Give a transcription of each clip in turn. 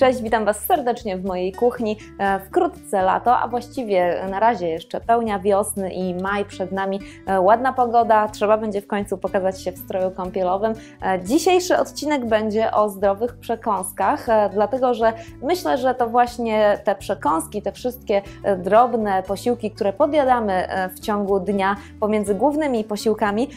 Cześć, witam Was serdecznie w mojej kuchni. E, wkrótce lato, a właściwie na razie jeszcze pełnia wiosny i maj przed nami. E, ładna pogoda, trzeba będzie w końcu pokazać się w stroju kąpielowym. E, dzisiejszy odcinek będzie o zdrowych przekąskach, dlatego że myślę, że to właśnie te przekąski, te wszystkie drobne posiłki, które podjadamy w ciągu dnia pomiędzy głównymi posiłkami,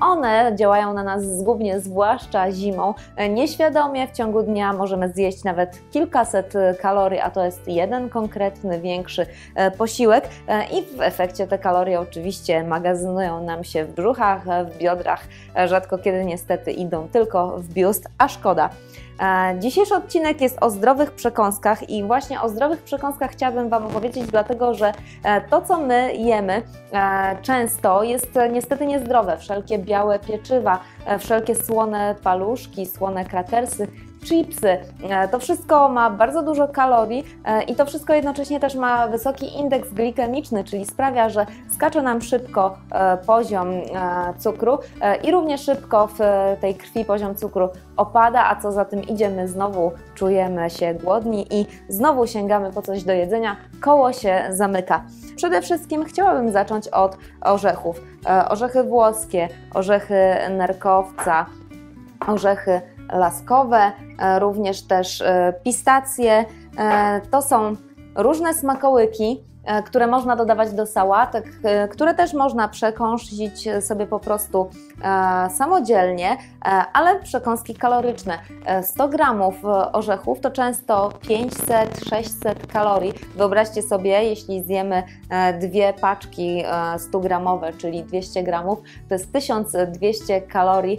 one działają na nas zgubnie, zwłaszcza zimą. Nieświadomie w ciągu dnia możemy zjeść nawet kilkaset kalorii, a to jest jeden konkretny, większy e, posiłek e, i w efekcie te kalorie oczywiście magazynują nam się w brzuchach, w biodrach, e, rzadko kiedy niestety idą tylko w biust, a szkoda. Dzisiejszy odcinek jest o zdrowych przekąskach i właśnie o zdrowych przekąskach chciałabym Wam opowiedzieć, dlatego że to, co my jemy często jest niestety niezdrowe. Wszelkie białe pieczywa, wszelkie słone paluszki, słone krakersy chipsy. E, to wszystko ma bardzo dużo kalorii e, i to wszystko jednocześnie też ma wysoki indeks glikemiczny, czyli sprawia, że skacze nam szybko e, poziom cukru i równie szybko w tej krwi poziom cukru opada, a co za tym idzie, my znowu czujemy się głodni i znowu sięgamy po coś do jedzenia, koło się zamyka. Przede wszystkim chciałabym zacząć od orzechów. Orzechy włoskie, orzechy nerkowca, orzechy laskowe, e, również też e, pistacje. E, to są różne smakołyki, E, które można dodawać do sałatek, e, które też można przekąsić sobie po prostu e, samodzielnie, ale przekąski kaloryczne. 100 gramów orzechów to często 500-600 kalorii. Wyobraźcie sobie, jeśli zjemy dwie paczki 100 gramowe, czyli 200 gramów, to jest 1200 kalorii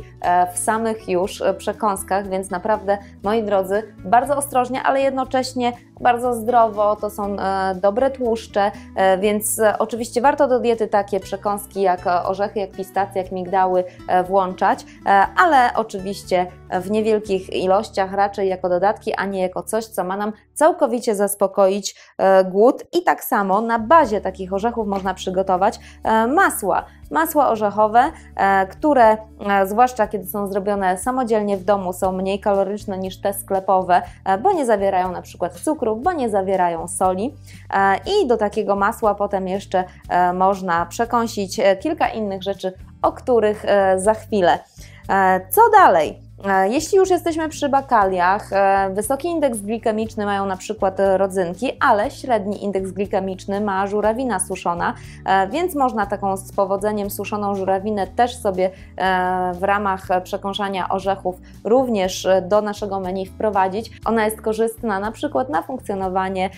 w samych już przekąskach, więc naprawdę, moi drodzy, bardzo ostrożnie, ale jednocześnie bardzo zdrowo, to są dobre tłuszcze, E, więc e, oczywiście warto do diety takie przekąski jak orzechy, jak pistacje, jak migdały e, włączać, ale oczywiście w niewielkich ilościach, raczej jako dodatki, a nie jako coś, co ma nam całkowicie zaspokoić głód. I tak samo na bazie takich orzechów można przygotować masła masła orzechowe, które zwłaszcza kiedy są zrobione samodzielnie w domu są mniej kaloryczne niż te sklepowe, bo nie zawierają na przykład cukru, bo nie zawierają soli i do takiego masła potem jeszcze e, można przekąsić e, kilka innych rzeczy, o których e, za chwilę. Co dalej? E, jeśli już jesteśmy przy bakaliach, e, wysoki indeks glikemiczny mają na przykład rodzynki, ale średni indeks glikemiczny ma żurawina suszona, e, więc można taką z powodzeniem suszoną żurawinę też sobie w ramach przekąszania orzechów również do naszego menu wprowadzić. Ona jest korzystna na przykład na funkcjonowanie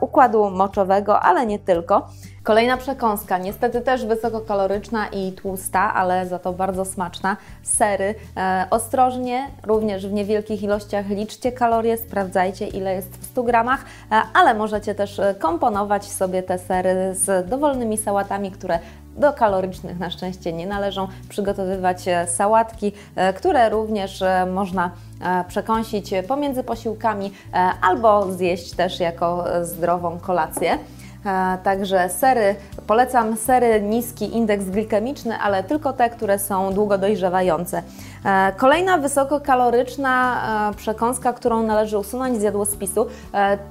układu moczowego, ale nie tylko. Kolejna przekąska, niestety też wysokokaloryczna i tłusta, ale za to bardzo smaczna. Sery. E, ostrożnie, również w niewielkich ilościach liczcie kalorie, sprawdzajcie ile jest w 100 gramach, e, ale możecie też e, komponować sobie te sery z dowolnymi sałatami, które do kalorycznych na szczęście nie należą. Przygotowywać e, sałatki, e, które również można przekąsić pomiędzy posiłkami albo zjeść też jako zdrową kolację. E, także sery, polecam sery niski indeks glikemiczny, ale tylko te, które są długo dojrzewające. E, kolejna wysokokaloryczna e, przekąska, którą należy usunąć z jadłospisu,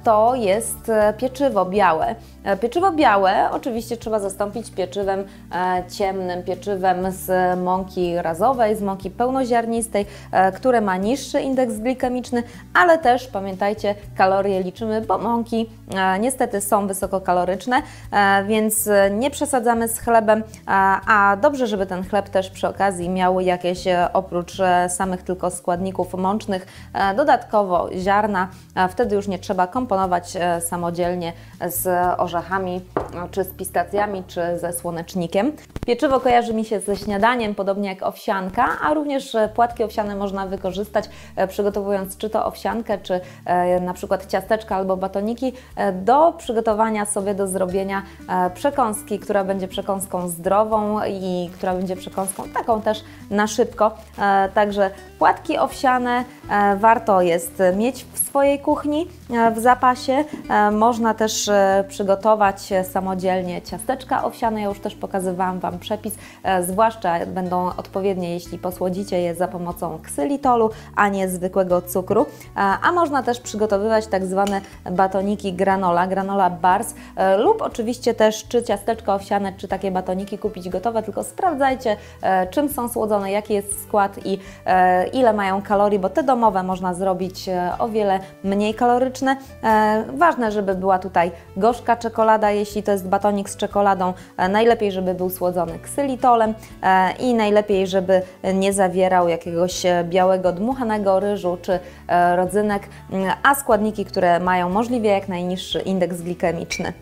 to jest pieczywo białe. Pieczywo białe oczywiście trzeba zastąpić pieczywem ciemnym, pieczywem z mąki razowej, z mąki pełnoziarnistej, które ma niższy indeks glikemiczny, ale też pamiętajcie, kalorie liczymy, bo mąki niestety są wysokokaloryczne kaloryczne, e, więc nie przesadzamy z chlebem, a dobrze, żeby ten chleb też przy okazji miał jakieś e, oprócz e, samych tylko składników mącznych, dodatkowo ziarna, wtedy już nie trzeba komponować samodzielnie z orzechami, czy z pistacjami, czy ze słonecznikiem. Pieczywo kojarzy mi się ze śniadaniem, podobnie jak owsianka, a również płatki owsiane można wykorzystać, przygotowując czy to owsiankę, czy na przykład ciasteczka albo batoniki do przygotowania sobie do zrobienia e, przekąski, która będzie przekąską zdrową i która będzie przekąską taką też na szybko. E, także Płatki owsiane e, warto jest mieć w swojej kuchni e, w zapasie. E, można też przygotować samodzielnie ciasteczka owsiane. Ja już też pokazywałam Wam przepis, zwłaszcza będą odpowiednie, jeśli posłodzicie je za pomocą ksylitolu, a nie zwykłego cukru. A można też przygotowywać tak zwane batoniki granola, granola bars lub oczywiście też czy ciasteczka owsiane, czy takie batoniki kupić gotowe, tylko sprawdzajcie czym są słodzone, jaki jest skład i ile mają kalorii, bo te domowe można zrobić e, o wiele mniej kaloryczne. E, ważne, żeby była tutaj gorzka czekolada, jeśli to jest batonik z czekoladą, e, najlepiej, żeby był słodzony ksylitolem i najlepiej, żeby nie zawierał jakiegoś białego dmuchanego ryżu czy rodzynek, a składniki, które mają możliwie jak najniższy indeks glikemiczny.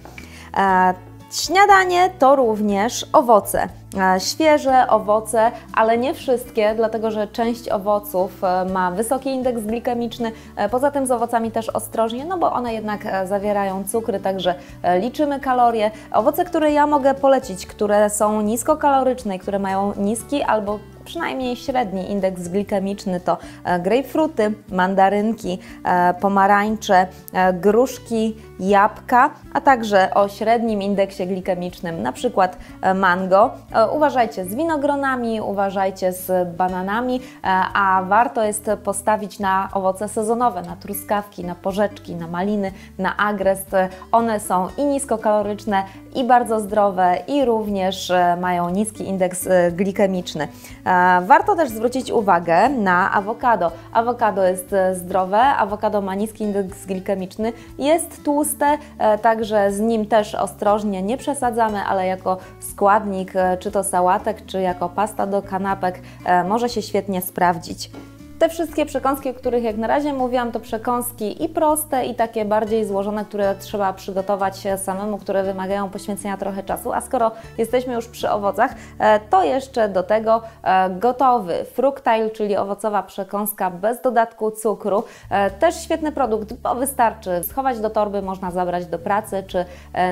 Śniadanie to również owoce. E, świeże owoce, ale nie wszystkie, dlatego że część owoców e, ma wysoki indeks glikemiczny. E, poza tym z owocami też ostrożnie, no bo one jednak zawierają cukry, także liczymy kalorie. Owoce, które ja mogę polecić, które są niskokaloryczne które mają niski albo przynajmniej średni indeks glikemiczny to grejpfruty, mandarynki, pomarańcze, gruszki, jabłka, a także o średnim indeksie glikemicznym, na przykład mango, uważajcie z winogronami, uważajcie z bananami, e, a warto jest postawić na owoce sezonowe, na truskawki, na porzeczki, na maliny, na agrest. One są i niskokaloryczne, i bardzo zdrowe, i również e, mają niski indeks e, glikemiczny. Warto też zwrócić uwagę na awokado. Awokado jest zdrowe, awokado ma niski indeks glikemiczny, jest tłuste, także z nim też ostrożnie nie przesadzamy, ale jako składnik czy to sałatek, czy jako pasta do kanapek e, może się świetnie sprawdzić. Te wszystkie przekąski, o których jak na razie mówiłam, to przekąski i proste, i takie bardziej złożone, które trzeba przygotować samemu, które wymagają poświęcenia trochę czasu. A skoro jesteśmy już przy owocach, e, to jeszcze do tego e, gotowy fructile, czyli owocowa przekąska bez dodatku cukru. Też świetny produkt, bo wystarczy schować do torby, można zabrać do pracy czy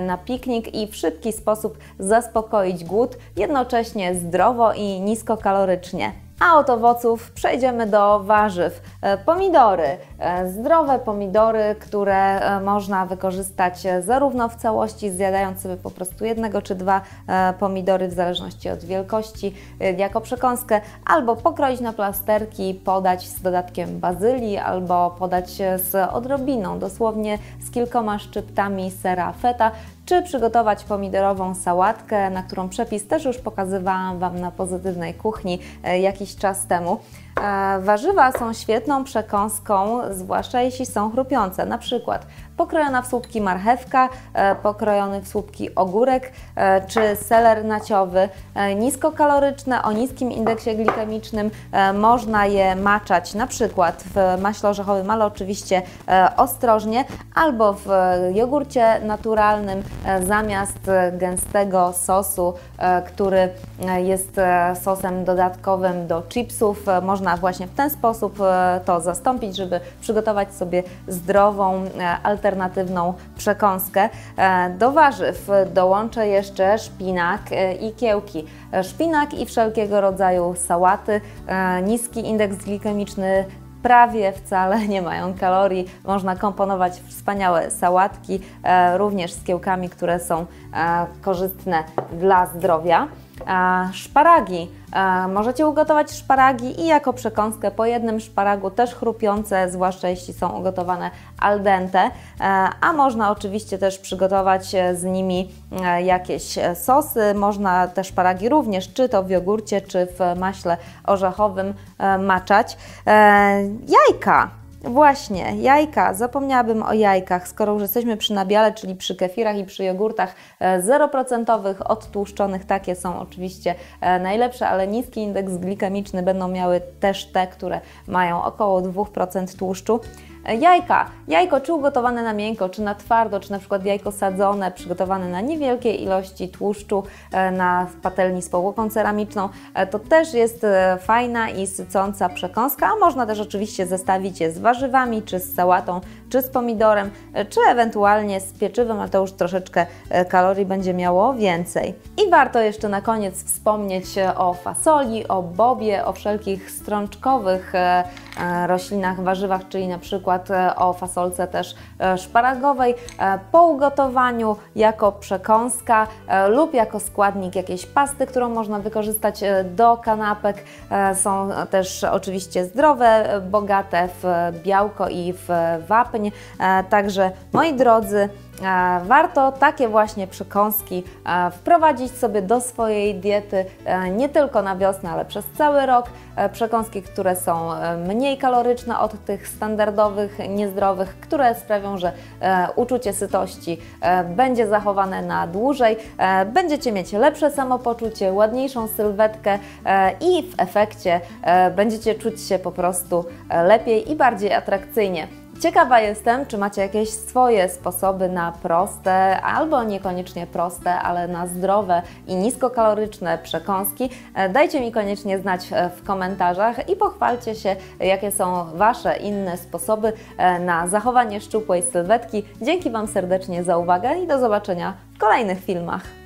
na piknik i w szybki sposób zaspokoić głód, jednocześnie zdrowo i niskokalorycznie. A od owoców przejdziemy do warzyw. E, pomidory. E, zdrowe pomidory, które e, można wykorzystać zarówno w całości, zjadając sobie po prostu jednego czy dwa pomidory w zależności od wielkości, jako przekąskę, albo pokroić na plasterki, podać z dodatkiem bazylii, albo podać z odrobiną, dosłownie z kilkoma szczyptami sera feta, czy przygotować pomidorową sałatkę, na którą przepis też już pokazywałam Wam na pozytywnej kuchni jakiś czas temu. E, warzywa są świetną przekąską, zwłaszcza jeśli są chrupiące. Na przykład pokrojona w słupki marchewka, e, pokrojony w słupki ogórek e, czy seler naciowy. Niskokaloryczne, o niskim indeksie glikemicznym. Można je maczać na przykład w maśle orzechowym, ale oczywiście ostrożnie, albo w jogurcie naturalnym zamiast gęstego sosu, który jest sosem dodatkowym do chipsów. Można można właśnie w ten sposób e, to zastąpić, żeby przygotować sobie zdrową, e, alternatywną przekąskę. E, do warzyw dołączę jeszcze szpinak i kiełki. Szpinak i wszelkiego rodzaju sałaty, niski indeks glikemiczny, prawie wcale nie mają kalorii. Można komponować wspaniałe sałatki, również z kiełkami, które są korzystne dla zdrowia. Szparagi. Możecie ugotować szparagi i jako przekąskę po jednym szparagu, też chrupiące, zwłaszcza jeśli są ugotowane al dente, e, a można oczywiście też przygotować e, z nimi e, jakieś sosy. Można te szparagi również, czy to w jogurcie, czy w maśle orzechowym maczać. Jajka. Właśnie, jajka. Zapomniałabym o jajkach, skoro już jesteśmy przy nabiale, czyli przy kefirach i przy jogurtach 0% e, odtłuszczonych. Takie są oczywiście e, najlepsze, ale niski indeks glikemiczny będą miały też te, które mają około 2% tłuszczu. Jajka. Jajko czy ugotowane na miękko, czy na twardo, czy na przykład jajko sadzone, przygotowane na niewielkie ilości tłuszczu na patelni z powłoką ceramiczną, to też jest fajna i sycąca przekąska, a można też oczywiście zestawić je z warzywami, czy z sałatą, czy z pomidorem, czy ewentualnie z pieczywem, ale to już troszeczkę kalorii będzie miało więcej. I warto jeszcze na koniec wspomnieć o fasoli, o bobie, o wszelkich strączkowych e, e, roślinach, warzywach, czyli na przykład e, o fasolce też szparagowej po ugotowaniu jako przekąska lub jako składnik jakiejś pasty, którą można wykorzystać do kanapek. Są też oczywiście zdrowe, bogate w białko i w wapń. Także moi drodzy, E, warto takie właśnie przekąski e, wprowadzić sobie do swojej diety e, nie tylko na wiosnę, ale przez cały rok. Przekąski, które są mniej kaloryczne od tych standardowych, niezdrowych, które sprawią, że uczucie sytości będzie zachowane na dłużej, będziecie mieć lepsze samopoczucie, ładniejszą sylwetkę i w efekcie będziecie czuć się po prostu lepiej i bardziej atrakcyjnie. Ciekawa jestem, czy macie jakieś swoje sposoby na proste, albo niekoniecznie proste, ale na zdrowe i niskokaloryczne przekąski. E, dajcie mi koniecznie znać e, w komentarzach i pochwalcie się, jakie są Wasze inne sposoby e, na zachowanie szczupłej sylwetki. Dzięki Wam serdecznie za uwagę i do zobaczenia w kolejnych filmach.